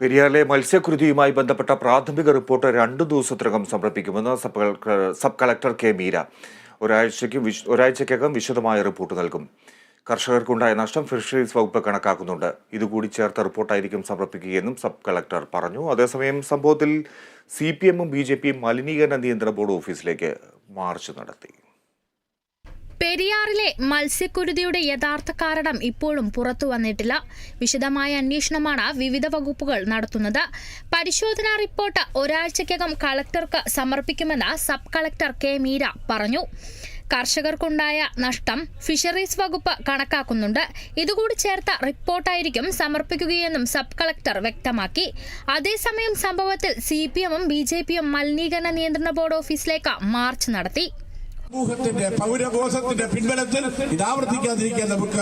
പെരിയാറിലെ മത്സ്യകൃതിയുമായി ബന്ധപ്പെട്ട പ്രാഥമിക റിപ്പോർട്ട് രണ്ടു ദിവസത്തിനകം സമർപ്പിക്കുമെന്ന് sub sub collector K Meera ഒരാഴ്ചയ്ക്ക് ഒരാഴ്ചയ്ക്കകം വിശദമായ റിപ്പോർട്ട് നൽകും. കർഷകർക്കുണ്ടായ നഷ്ടം ഫിഷറീസ് വകുപ്പ് കണക്കാക്കുന്നുണ്ട്. ഇതുകൂടി ചേർത്ത റിപ്പോർട്ടായിരിക്കും സമർപ്പിക്കുകയെന്നും സബ് കളക്ടർ പറഞ്ഞു. അതേസമയം സംഭവത്തിൽ സി പി എമ്മും ബി ജെ പിയും മലിനീകരണ നിയന്ത്രണ ബോർഡ് ഓഫീസിലേക്ക് മാർച്ച് നടത്തി. പെരിയാറിലെ മത്സ്യക്കുരുതിയുടെ യഥാർത്ഥ കാരണം ഇപ്പോഴും പുറത്തു വന്നിട്ടില്ല. വിശദമായ അന്വേഷണമാണ് വിവിധ വകുപ്പുകൾ നടത്തുന്നത്. പരിശോധനാ റിപ്പോർട്ട് ഒരാഴ്ചയ്ക്കകം കളക്ടർക്ക് സമർപ്പിക്കുമെന്ന് സബ് കളക്ടർ കെ മീര പറഞ്ഞു. കർഷകർക്കുണ്ടായ നഷ്ടം ഫിഷറീസ് വകുപ്പ് കണക്കാക്കുന്നുണ്ട്. ഇതുകൂടി ചേർത്ത റിപ്പോർട്ടായിരിക്കും സമർപ്പിക്കുകയെന്നും സബ് കളക്ടർ വ്യക്തമാക്കി. അതേസമയം സംഭവത്തിൽ സി പി എമ്മും ബി ജെ പിയും മലിനീകരണ നിയന്ത്രണ ബോർഡ് ഓഫീസിലേക്ക് മാർച്ച് നടത്തി. സമൂഹത്തിന്റെ പൗരബോധത്തിന്റെ പിൻബലത്തിൽ ഇത് ആവർത്തിക്കാതിരിക്കാൻ നമുക്ക്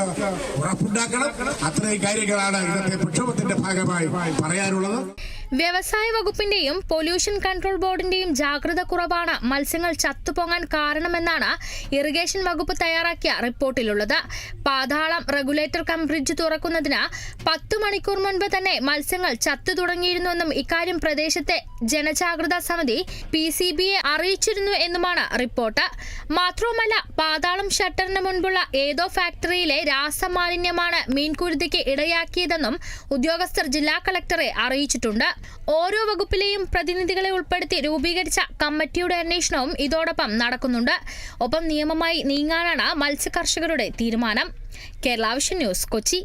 ഉറപ്പുണ്ടാക്കണം. അത്രയും കാര്യങ്ങളാണ് ഇന്നത്തെ പ്രക്ഷോഭത്തിന്റെ ഭാഗമായി പറയാനുള്ളത്. വ്യവസായ വകുപ്പിന്റെയും പൊല്യൂഷൻ കൺട്രോൾ ബോർഡിന്റെയും ജാഗ്രത കുറവാണ്. മത്സ്യങ്ങൾ ചത്തുപൊങ്ങാൻ കാരണമെന്നാണ് ഇറിഗേഷൻ വകുപ്പ് തയ്യാറാക്കിയ റിപ്പോർട്ടിലുള്ളത്. പാതാളം റെഗുലേറ്റർ കം ബ്രിഡ്ജ് തുറക്കുന്നതിന് പത്ത് മണിക്കൂർ മുൻപ് തന്നെ മത്സ്യങ്ങൾ ചത്തു തുടങ്ങിയിരുന്നുവെന്നും ഇക്കാര്യം പ്രദേശത്തെ ജനജാഗ്രതാ സമിതി പി സി ബിയെ അറിയിച്ചിരുന്നു എന്നുമാണ് റിപ്പോർട്ട്. മാത്രവുമല്ല പാതാളം ഷട്ടറിന് മുൻപുള്ള ഏതോ ഫാക്ടറിയിലെ രാസമാലിന്യമാണ് മീൻകുരുതിക്ക് ഇടയാക്കിയതെന്നും ഉദ്യോഗസ്ഥർ ജില്ലാ കളക്ടറെ അറിയിച്ചിട്ടുണ്ട്. ഓരോ വകുപ്പിലെയും പ്രതിനിധികളെ ഉൾപ്പെടുത്തി രൂപീകരിച്ച കമ്മിറ്റിയുടെ അന്വേഷണവും ഇതോടൊപ്പം നടക്കുന്നുണ്ട്. ഒപ്പം നിയമമായി നീങ്ങാനാണ് മത്സ്യകർഷകരുടെ തീരുമാനം. Kerala vision news Kochi.